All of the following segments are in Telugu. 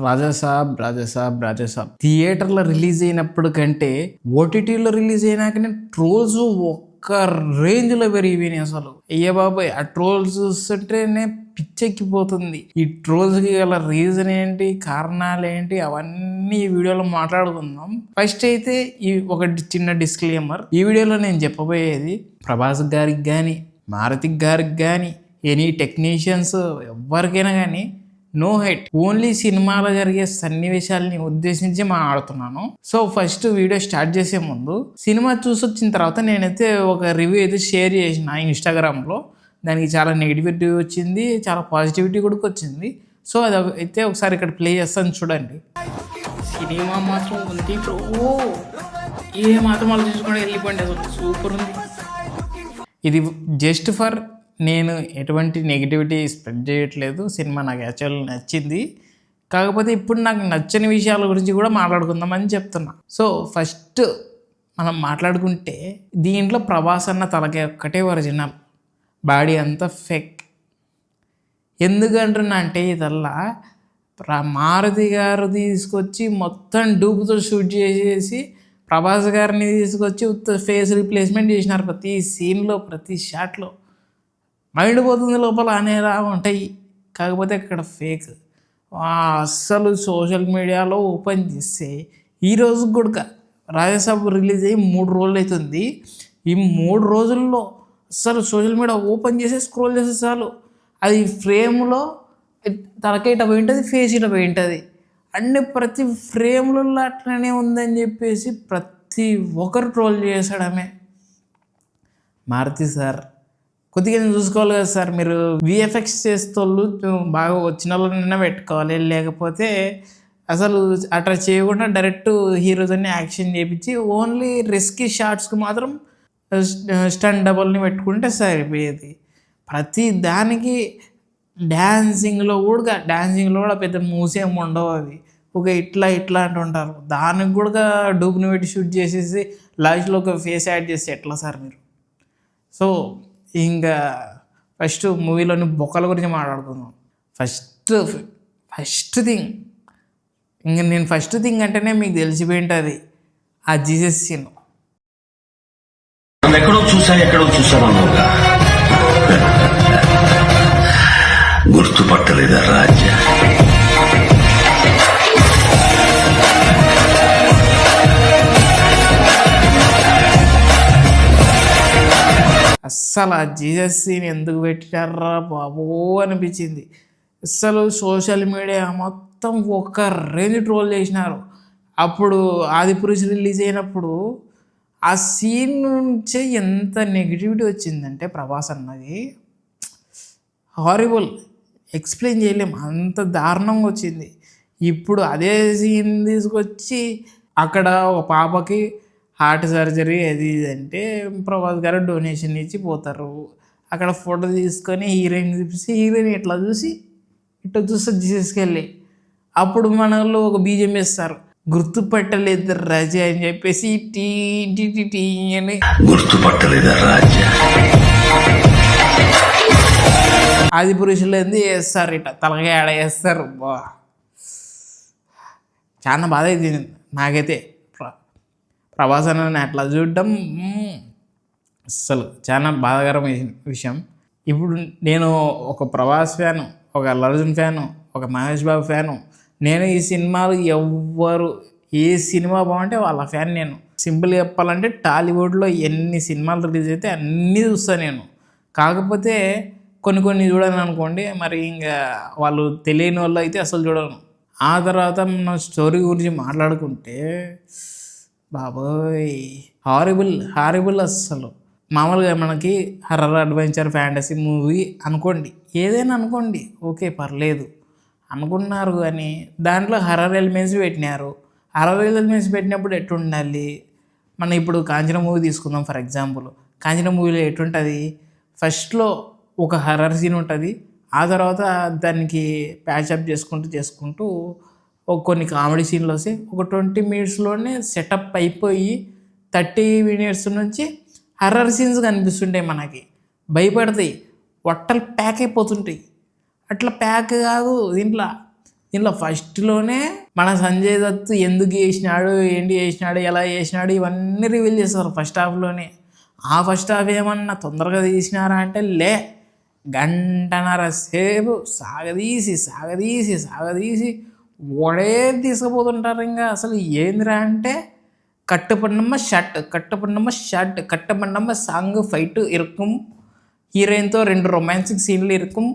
రాజాసాబ్ రాజాసాబ్ రాజాసాబ్. థియేటర్లో రిలీజ్ అయినప్పుడు కంటే ఓటీటీలో రిలీజ్ అయినాకనే ట్రోల్స్ ఒక్క రేంజ్లో పెరిగిపోయినాయి అసలు. అయ్యే బాబాయ్ ఆ ట్రోల్స్ చూస్తుంటేనే పిచ్చెక్కిపోతుంది. ఈ ట్రోల్స్కి గల రీజన్ ఏంటి కారణాలు ఏంటి అవన్నీ ఈ వీడియోలో మాట్లాడుకుందాం. ఫస్ట్ అయితే ఈ ఒక చిన్న డిస్క్లేమర్. ఈ వీడియోలో నేను చెప్పబోయేది ప్రభాస్ గారికి కానీ మారుతి గారికి కానీ ఎనీ టెక్నీషియన్స్ ఎవరికైనా కానీ నో హైట్ ఓన్లీ సినిమాలో జరిగే సన్నివేశాలని ఉద్దేశించి మాట్లాడుతున్నాను సో ఫస్ట్ వీడియో స్టార్ట్ చేసే ముందు సినిమా చూసి వచ్చిన తర్వాత నేనైతే ఒక రివ్యూ అయితే షేర్ చేసిన ఇన్స్టాగ్రామ్లో దానికి చాలా నెగిటివిటీ వచ్చింది చాలా పాజిటివిటీ కూడా వచ్చింది. సో అది అయితే ఒకసారి ఇక్కడ ప్లే చేస్తాను చూడండి. సినిమా మాత్రం ఉంది ఓ ఏ మాత్రం వాళ్ళు చూసుకొని వెళ్ళిపోండి అసలు సూపర్ ఉంది. ఇది జస్ట్ ఫర్ నేను ఎటువంటి నెగిటివిటీ స్ప్రెడ్ చేయట్లేదు. సినిమా నాకు యాక్చువల్ నచ్చింది. కాకపోతే ఇప్పుడు నాకు నచ్చని విషయాల గురించి కూడా మాట్లాడుకుందామని చెప్తున్నా. సో ఫస్ట్ మనం మాట్లాడుకుంటే దీంట్లో ప్రభాస్ అన్న తలకే ఒక్కటే ఒరిజినల్ బాడీ అంతా ఫెక్ ఎందుకంటున్నా అంటే ఇదల్లా ప్ర- మారుతి గారు తీసుకొచ్చి మొత్తం డూపుతో షూట్ చేసేసి ప్రభాస్ గారిని తీసుకొచ్చి ఉత్త ఫేస్ రీప్లేస్మెంట్ చేసినారు. ప్రతి సీన్లో ప్రతి షాట్లో మైండ్ పోతుంది లోపల అనేలా ఉంటాయి. కాకపోతే ఇక్కడ ఫేక్. అస్సలు సోషల్ మీడియాలో ఓపెన్ చేస్తే ఈరోజు కూడా రాజసాబ్ రిలీజ్ అయ్యి మూడు రోజులు అవుతుంది. ఈ మూడు రోజుల్లో అస్సలు సోషల్ మీడియా ఓపెన్ చేసి స్క్రోల్ చేస్తే చాలు. అది ఫ్రేమ్లో తలకేట ఇట పోయి ఉంటుంది ఫేస్ ఇట పోయి ఉంటుంది అన్ని ప్రతి ఫ్రేమ్లలో అట్లనే ఉందని చెప్పేసి ప్రతి ఒక్కరు ట్రోల్ చేసాడమే మారుతి సార్. కొద్దిగా చూసుకోవాలి కదా సార్. మీరు విఎఫ్ఎక్స్ చేస్తోళ్ళు బాగా వచ్చిన వాళ్ళనైనా పెట్టుకోవాలి. లేకపోతే అసలు అట్లా చేయకుండా డైరెక్ట్ హీరోతోని యాక్షన్ చేయించి ఓన్లీ రిస్కీ షార్ట్స్కి మాత్రం స్టన్ డబల్ని పెట్టుకుంటే సరిపోయేది. ప్రతి దానికి డ్యాన్సింగ్లో కూడా డ్యాన్సింగ్లో కూడా పెద్ద మూసేం ఉండవు అవి. ఒక ఇట్లా ఇట్లా అంటుంటారు దానికి కూడా డూబ్ని పెట్టి షూట్ చేసేసి లాస్ట్లో ఒక ఫేస్ యాడ్ చేస్తే ఎట్లా సార్ మీరు? సో ఇంకా ఫస్ట్ మూవీలోని బొక్కల గురించి మాట్లాడుకుందాం. First first thing. ఇంకా నేను ఫస్ట్ థింగ్ అంటేనే మీకు తెలిసిపోయింటుంది ఆ జీసస్ సీన్. ఎక్కడో చూసా ఎక్కడో చూసాను గుర్తుపట్టలేదా రాజా అస్సలు ఆ జీసస్ సీన్ ఎందుకు పెట్టారా బాబో అనిపించింది. అస్సలు సోషల్ మీడియా మొత్తం ఒక్క రేంజ్ ట్రోల్ చేసినారు. అప్పుడు ఆదిపురుష్ రిలీజ్ అయినప్పుడు ఆ సీన్ నుంచే ఎంత నెగిటివిటీ వచ్చిందంటే ప్రభాస్ అన్నది హారిబుల్. ఎక్స్ప్లెయిన్ చేయలేం అంత దారుణంగా వచ్చింది. ఇప్పుడు అదే సీన్ తీసుకొచ్చి అక్కడ ఒక పాపకి హార్ట్ సర్జరీ అది ఇది అంటే ప్రభాస్ గారు డొనేషన్ ఇచ్చి పోతారు. అక్కడ ఫోటో తీసుకొని హీరోయిన్ చూపిస్తే హీరోయిన్ ఇట్లా చూసి ఇట్లా చూస్తే తీసుకెళ్ళి. అప్పుడు మన వాళ్ళు ఒక బీజం వేస్తారు. గుర్తుపట్టలేదు రజ అని చెప్పేసి టీ టీ టీ టీ అని. గుర్తుపట్టలేదా రాజా. ఆది పురుషులు ఏంది వేస్తారు ఇట్లా తలగా ఆడ వేస్తారు. బా. చాలా బాధ అయింది నాకైతే. ప్ర- ప్రభాస్ అన్న అట్లా చూడడం అసలు అస్సలు చాలా బాధాకరమైన విషయం. ఇప్పుడు నేను ఒక ప్రభాస్ ఫ్యాను ఒక అల్లు అర్జున్ ఫ్యాను ఒక మహేష్ బాబు ఫ్యాను. నేను ఈ సినిమాలు ఎవ్వరు ఏ సినిమా బాగుంటే వాళ్ళ ఫ్యాన్ నేను. సింపుల్ చెప్పాలంటే టాలీవుడ్లో ఎన్ని సినిమాలు రిలీజ్ అయితే అన్నీ చూస్తాను నేను. కాకపోతే కొన్ని కొన్ని చూడను అనుకోండి మరి ఇంకా వాళ్ళు తెలియని వాళ్ళు అయితే అసలు చూడను. ఆ తర్వాత మన స్టోరీ గురించి మాట్లాడుకుంటే బాబోయ్. హారిబుల్ హారిబుల్ అస్సలు. మామూలుగా మనకి హర్రర్ అడ్వెంచర్ ఫ్యాంటసీ మూవీ అనుకోండి. ఏదైనా అనుకోండి. ఓకే పర్లేదు. అనుకున్నారు కానీ దాంట్లో హర్రర్ ఎలిమెంట్స్ పెట్టినారు. హర్రర్ ఎలిమెంట్స్ పెట్టినప్పుడు ఎట్టుండాలి మనం ఇప్పుడు కాంచన మూవీ తీసుకుందాం ఫర్ ఎగ్జాంపుల్ కాంచన మూవీలో ఎటుంటుంది ఫస్ట్లో ఒక హర్రర్ సీన్ ఉంటుంది. ఆ తర్వాత దానికి ప్యాచప్ చేసుకుంటూ చేసుకుంటూ కొన్ని కామెడీ సీన్లు వస్తాయి. ఒక ట్వంటీ మినిట్స్లోనే సెటప్ అయిపోయి థర్టీ మినిట్స్ నుంచి హర్రర్ సీన్స్ కనిపిస్తుంటాయి మనకి. భయపడతాయి. వట్టలు ప్యాక్ అయిపోతుంటాయి. అట్లా ప్యాక్ కాదు. దీంట్లో దీంట్లో ఫస్ట్లోనే మన సంజయ్ దత్ ఎందుకు చేసినాడు ఏంటి చేసినాడు ఎలా చేసినాడు ఇవన్నీ రివీల్ చేస్తారు ఫస్ట్ హాఫ్లోనే. ఆ ఫస్ట్ హాఫ్ ఏమన్నా తొందరగా తీసినారా అంటే లే. గంటన్నర సేపు సాగదీసి సాగదీసి సాగదీసి ఒడే తీసుకుపోతుంటారు ఇంకా. అసలు ఏందిరా అంటే కట్టుపడినమ్మ షర్ట్ కట్టుపడినమ్మ షర్ట్ కట్టుపడినమ్మ సాంగ్ ఫైట్ ఇరుకుం హీరోయిన్తో రెండు రొమాన్సిక్ సీన్లు ఇరుకుం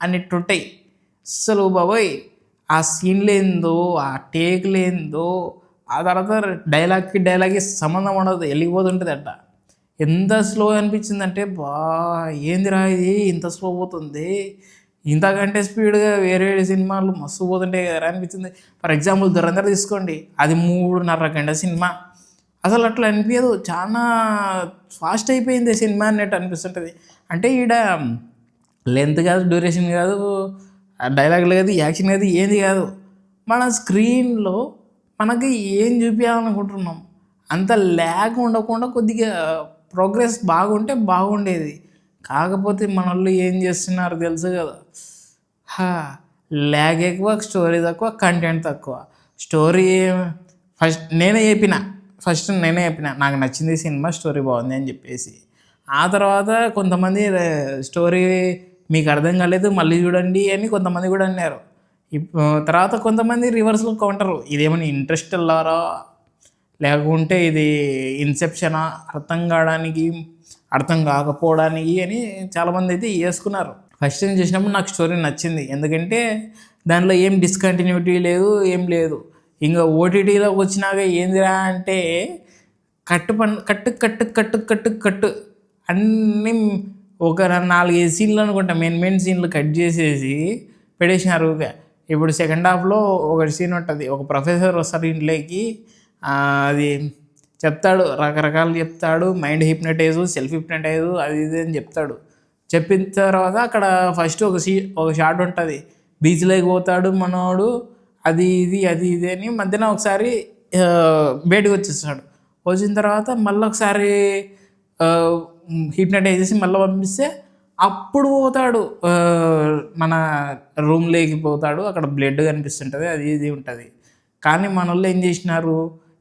అన్నట్టుంటాయి అసలు బాబోయ్ ఆ సీన్లు ఏందో ఆ టేక్లు ఏందో ఆ తర్వాత డైలాగ్కి డైలాగ్కి సంబంధం ఉండదు వెళ్ళిపోతుంటుంది అట్ట ఎంత స్లో అనిపించిందంటే బా ఏందిరా ఇది? ఇంత స్లో పోతుంది. ఇంతకంటే స్పీడ్గా వేరే వేరే సినిమాలు మస్తు పోతుంటాయి కదా అనిపించింది. ఫర్ ఎగ్జాంపుల్ దురంధర్ తీసుకోండి. అది మూడున్నర గంట సినిమా. అసలు అట్లా అనిపించదు. చాలా ఫాస్ట్ అయిపోయింది సినిమా అన్నట్టు అనిపిస్తుంటుంది. అంటే ఈడ లెంత్ కాదు డ్యూరేషన్ కాదు డైలాగులు కాదు యాక్షన్ కాదు ఏంది కాదు. మన స్క్రీన్లో మనకి ఏం చూపించాలనుకుంటున్నాం అంత ల్యాగ్ ఉండకుండా కొద్దిగా ప్రోగ్రెస్ బాగుంటే బాగుండేది. కాకపోతే మన వాళ్ళు ఏం చేస్తున్నారు తెలుసు కదా. హా ల్యాగ్ ఎక్కువ స్టోరీ తక్కువ కంటెంట్ తక్కువ. స్టోరీ ఫస్ట్ నేనే చెప్పిన ఫస్ట్ నేనే చెప్పిన నాకు నచ్చింది సినిమా స్టోరీ బాగుంది అని చెప్పేసి. ఆ తర్వాత కొంతమంది స్టోరీ మీకు అర్థం కాలేదు మళ్ళీ చూడండి అని కొంతమంది కూడా అన్నారు. ఇప్పుడు తర్వాత కొంతమంది రివర్స్లో కౌంటరు ఇదేమైనా ఇంట్రెస్ట్ వెళ్ళారా లేకుంటే ఇది ఇన్సెప్షనా అర్థం కావడానికి అర్థం కాకపోవడానికి అని చాలామంది అయితే వేసుకున్నారు. ఫస్ట్ టైం చేసినప్పుడు నాకు స్టోరీ నచ్చింది. ఎందుకంటే దాంట్లో ఏం డిస్కంటిన్యూటీ లేదు ఏం లేదు. ఇంకా ఓటీటీలోకి వచ్చినాక ఏందిరా అంటే కట్టు పన్ కట్టు కట్టు కట్టు కట్టు కట్టు అన్నీ ఒక నాలుగైదు సీన్లు అనుకుంటా. మెయిన్ మెయిన్ సీన్లు కట్ చేసేసి పెట్టేసినారు ఇప్పుడు సెకండ్ హాఫ్లో ఒక సీన్ ఉంటుంది. ఒక ప్రొఫెసర్ వస్తారు ఇంట్లోకి. అది చెప్తాడు రకరకాలు చెప్తాడు మైండ్ హిప్నటైజ్ సెల్ఫ్ హిప్నటైజ్ అది ఇది అని చెప్తాడు. చెప్పిన తర్వాత అక్కడ ఫస్ట్ ఒక సీ ఒక షాట్ ఉంటుంది. బీచ్లోకి పోతాడు మనోడు అది ఇది అది ఇది అని మధ్యన ఒకసారి బయటకు వచ్చేస్తాడు. వచ్చిన తర్వాత మళ్ళీ ఒకసారి హిప్నటైజ్ చేసి మళ్ళీ పంపిస్తే అప్పుడు పోతాడు మన రూమ్లోకి పోతాడు. అక్కడ బ్లడ్ కనిపిస్తుంటుంది అది ఇది ఉంటుంది. కానీ మన వాళ్ళు ఏం చేసినారు?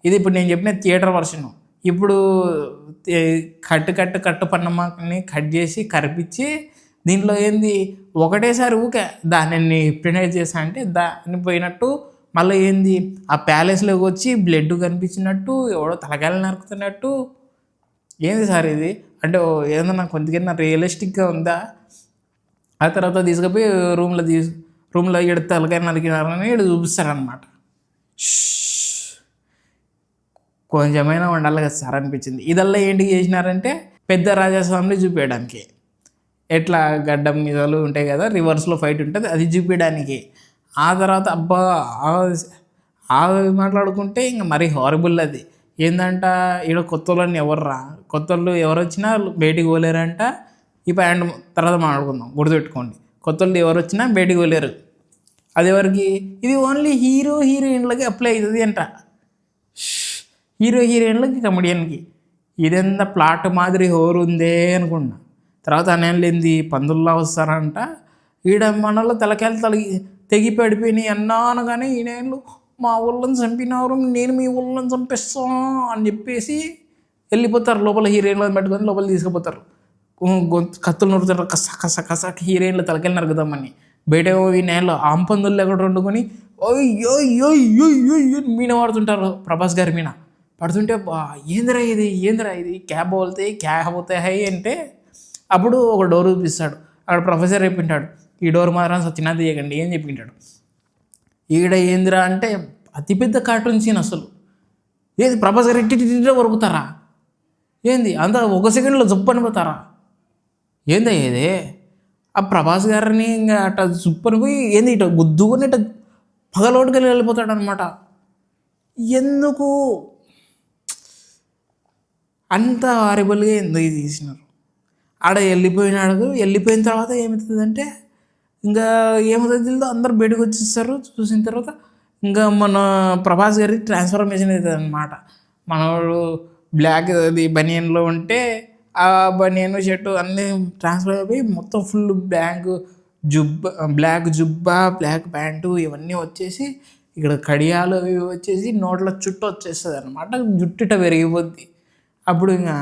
ఇది ఇప్పుడు నేను చెప్పిన థియేటర్ వర్షన్. ఇప్పుడు కట్టు కట్టు కట్టు పన్నమాకని కట్ చేసి కరిపించి దీంట్లో ఏంది ఒకటేసారి ఊకే దానిని ప్రినైజ్ చేసా అంటే దాన్ని పోయినట్టు మళ్ళీ ఏంది ఆ ప్యాలెస్లోకి వచ్చి బ్లడ్ కనిపించినట్టు ఎవడో తలకాయలు నరుకుతున్నట్టు. ఏంది సార్ ఇది? అంటే ఓ ఏదన్నా కొద్దిగా రియలిస్టిక్గా ఉందా? ఆ తర్వాత తీసుకుపోయి రూమ్లో తీసు రూమ్లో ఈడ తలకాయ నరికినారని ఇక్కడ చూపిస్తారనమాట కొంచెమైనా ఉండాలి కదా సార్ అనిపించింది. ఇదల్లా ఏంటి చేసినారంటే పెద్ద రాజస్వామిని చూపించడానికి ఎట్లా గడ్డం మీదలు ఉంటాయి కదా రివర్స్లో ఫైట్ ఉంటుంది అది చూపించడానికి ఆ తర్వాత అబ్బా ఆ- మాట్లాడుకుంటే ఇంకా మరీ హారబుల్ అది. ఏందంట ఈడ కొత్త వాళ్ళని ఎవర్రా? కొత్త వాళ్ళు ఎవరు వచ్చినా బయటికి పోలేరంట. ఈ ప్యాండ్ తర్వాత మాట్లాడుకుందాం గుర్తుపెట్టుకోండి. కొత్త వాళ్ళు ఎవరు వచ్చినా బయటికి పోలేరు. అది ఎవరికి? ఇది ఓన్లీ హీరో హీరోయిన్లకి అప్లై అవుతుంది అంట. హీరో హీరోయిన్లకి కమెడియన్కి ఇదెంత ప్లాట్ మాదిరి హోరు ఉందే అనుకున్నా. తర్వాత అనేళ్ళేంది పందుల్లో వస్తారంట. ఈడ మనలో తలకాయలు తలగి తెగి పడిపోయినాయి అన్నా అనగానే ఈయనలు మా ఊళ్ళని చంపినారు నేను మీ ఊళ్ళని చంపిస్తా అని చెప్పేసి వెళ్ళిపోతారు. లోపల హీరోయిన్లను పెట్టుకొని లోపల తీసుకుపోతారు. కత్తులు నరుకుతారు కస కస కస హీరోయిన్లు తలకాయలు నరుకుదామని. బయట ఈ నేలలో ఆంపందులు ఎక్కడ వండుకొని అయ్యో అయ్యో అయ్యో అయ్యో అని మీన పడుతుంటారు ప్రభాస్ గారి మీన పడుతుంటే బా ఏందిరా ఇది? ఏందిరా ఇది? క్యాబ్ పోతే క్యాబ్ పోతే హై అంటే అప్పుడు ఒక డోర్ చూపిస్తాడు. అక్కడ ప్రొఫెసర్ చెప్పింటాడు ఈ డోర్ మాత్రం సత్యనాథ్ తీయకండి ఏం చెప్పింటాడు ఈడ ఏందిరా అంటే అతిపెద్ద కార్టూన్ సీన్ అసలు. ఏది ప్రభాసర్ ఇట్టి వరుకుతారా ఏంది అంత ఒక సెకండ్లో జప్పు అనిపోతారా ఏందా ఇది? ఆ ప్రభాస్ గారిని ఇంకా అట్ట జుప్పనిపోయి ఏంది ఇట గుద్దుకొని ఇట పగలోటుకెళ్ళి వెళ్ళిపోతాడు అనమాట ఎందుకు? అంత హారిబుల్గా ఎందుకు తీసినారు? ఆడ వెళ్ళిపోయినాడు. వెళ్ళిపోయిన తర్వాత ఏమవుతుందంటే ఇంకా ఏమవుతుంది తెలియదు. అందరు బయటకు వచ్చేస్తారు. చూసిన తర్వాత ఇంకా మన ప్రభాస్ గారి ట్రాన్స్ఫర్మేషన్ అవుతుంది అనమాట మనవాడు బ్లాక్ అది బనియన్లో ఉంటే ఆ బనియన్ షర్టు అన్నీ ట్రాన్స్ఫర్ అయిపోయి మొత్తం ఫుల్ బ్లాక్ జుబ్బ బ్లాక్ జుబ్బా బ్లాక్ ప్యాంటు ఇవన్నీ వచ్చేసి ఇక్కడ కడియాలు ఇవి వచ్చేసి నోట్ల చుట్టూ వచ్చేస్తుంది అనమాట జుట్టుట పెరిగిపోద్ది. అప్పుడు ఇంకా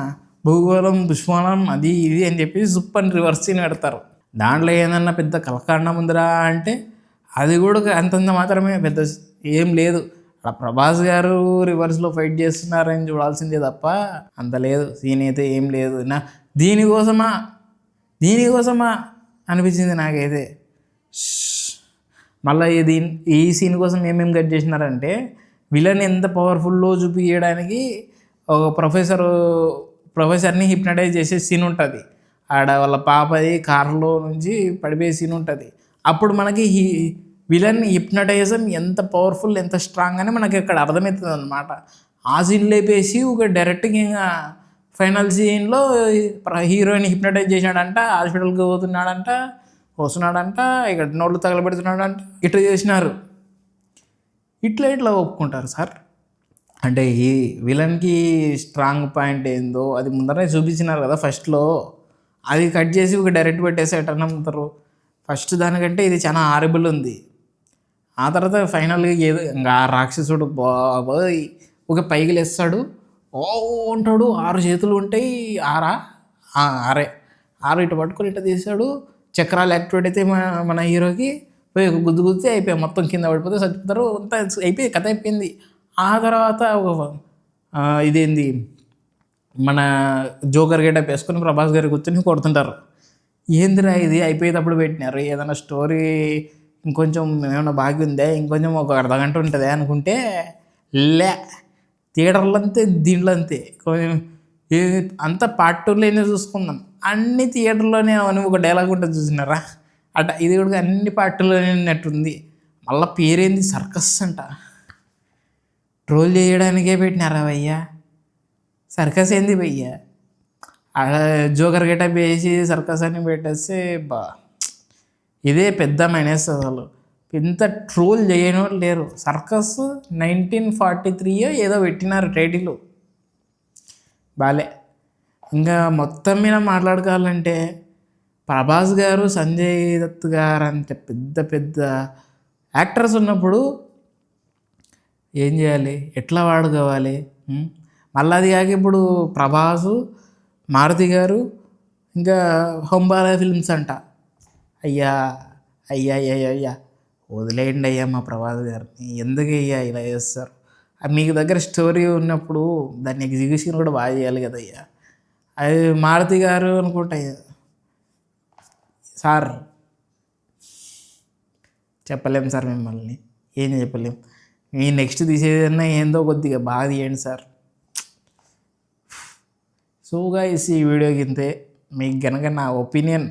భూగోళం పుష్పవనం అది ఇది అని చెప్పి జుప్ అని రివర్స్ సీన్ పెడతారు. దాంట్లో ఏదన్నా పెద్ద కలకాండం ఉందిరా అంటే అది కూడా అంతంత మాత్రమే పెద్ద ఏం లేదు. అలా ప్రభాస్ గారు రివర్స్లో ఫైట్ చేస్తున్నారని చూడాల్సిందే తప్ప అంత లేదు. సీన్ అయితే ఏం లేదు. నా దీనికోసమా దీనికోసమా అనిపించింది నాకైతే. మళ్ళీ ఇది ఈ సీన్ కోసం ఏమేమి కట్ చేసినారంటే విలన్ ఎంత పవర్ఫుల్లో చూపించడానికి ఒక ప్రొఫెసరు ప్రొఫెసర్ని హిప్నటైజ్ చేసే సీన్ ఉంటుంది. ఆడ వాళ్ళ పాపది కారులో నుంచి పడిపోయే సీన్ ఉంటుంది. అప్పుడు మనకి హీ విలన్ హిప్నటైజం ఎంత పవర్ఫుల్ ఎంత స్ట్రాంగ్ అని మనకి ఇక్కడ అర్థమవుతుంది అనమాట ఆ సీన్ లేపేసి ఒక డైరెక్ట్గా ఇంకా ఫైనల్ సీన్లో హీరోయిన్ హిప్నటైజ్ చేసినాడంట హాస్పిటల్కి పోతున్నాడంట వస్తున్నాడంట ఇక్కడ నోళ్ళు తగలబెడుతున్నాడంట ఇట్లా చేసినారు. ఇట్లా ఇట్లా ఒప్పుకుంటారు సార్. అంటే ఈ విలన్కి స్ట్రాంగ్ పాయింట్ ఏందో అది ముందరే చూపించినారు కదా ఫస్ట్లో. అది కట్ చేసి ఒక డైరెక్ట్ పెట్టేసి ఎట్లా నమ్ముతారు ఫస్ట్ దానికంటే ఇది చాలా హారబుల్ ఉంది. ఆ తర్వాత ఫైనల్గా ఏదో ఇంకా ఆ రాక్షసుడు బాబోయ్ ఒక పైకి లేస్తాడు. ఓ ఉంటాడు ఆరు చేతులు ఉంటాయి ఆరా? ఆరే. ఆరు ఇటు పట్టుకొని ఇట్ట తీసాడు. చక్రాలు యాక్టివేట్ అయితే మన మన హీరోకి పోయి గుద్దు గుద్దితే అయిపోయి మొత్తం కింద పడిపోతే చచ్చిపోతారు అంతా అయిపోయి కథ అయిపోయింది. ఆ తర్వాత ఇదేంది? మన జోకర్ గేటప్ వేసుకొని ప్రభాస్ గారి కూర్చొని కొడుతుంటారు. ఏందిరా ఇది? అయిపోయేటప్పుడు పెట్టినారు. ఏదైనా స్టోరీ ఇంకొంచెం ఏమైనా బాగా ఉందా? ఇంకొంచెం ఒక అర్ధ గంట అనుకుంటే లే. థియేటర్లు అంతే దీంట్లో అంతే కొంచెం అంత పార్ట్ టూలోనే చూసుకుందాం. అన్ని థియేటర్లోనే అని ఒక డైలాగ్ ఉంటుంది చూసినారా? అట ఇది కూడా అన్ని పార్ట్ టూలోనే ఉన్నట్టుంది. మళ్ళీ పేరేంది? సర్కస్ అంట. ట్రోల్ చేయడానికే పెట్టినారా భయ్యా? సర్కస్ ఏంది భయ్యా? ఆడ జోకర్ గెటప్ వేసి సర్కస్ అని పెట్టేస్తే బా. ఇదే పెద్ద మైనస్ అసలు. ఇంత ట్రోల్ చేయని వాళ్ళు లేరు. సర్కస్ నైన్టీన్ ఫార్టీ త్రీ ఏదో పెట్టినారు టైటిల్. బాలే. ఇంకా మొత్తం మీద మాట్లాడుకోవాలంటే ప్రభాస్ గారు సంజయ్ దత్ గారు అంత పెద్ద పెద్ద యాక్టర్స్ ఉన్నప్పుడు ఏం చేయాలి? ఎట్లా వాడుకోవాలి? మళ్ళీ అది కాక ఇప్పుడు ప్రభాసు మారుతి గారు ఇంకా హొంబాల ఫిల్మ్స్ అంట. అయ్యా అయ్యా అయ్యా అయ్యా వదిలేయండి అయ్యా మా ప్రభాస్ గారిని. ఎందుకు అయ్యా ఇలా చేస్తారు? మీకు దగ్గర స్టోరీ ఉన్నప్పుడు దాన్ని ఎగ్జిక్యూషన్ కూడా బాగా చేయాలి కదా అయ్యా. అది మారుతి గారు అనుకుంటా సార్ చెప్పలేం సార్ మిమ్మల్ని. ఏం చెప్పలేం. ఈ నెక్స్ట్ తీసేదన్నా ఏందో కొద్దిగా బాగా తీయండి సార్. సో గైస్ ఈ వీడియోకి ఇంతే మీకు కనుక నా ఒపీనియన్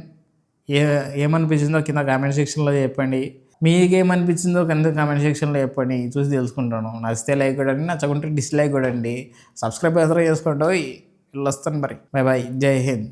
ఏ ఏమనిపించిందో కింద కామెంట్ సెక్షన్లో చెప్పండి. మీకేమనిపించిందో కింద కామెంట్ సెక్షన్లో చెప్పండి. చూసి తెలుసుకుంటాను. నచ్చితే లైక్ కొడండి నచ్చకుంటే డిస్లైక్ కొడండి సబ్స్క్రైబ్ ఎదురు చేసుకోండి వీళ్ళు వస్తాను మరి. బాయ్ బాయ్ జై హింద్.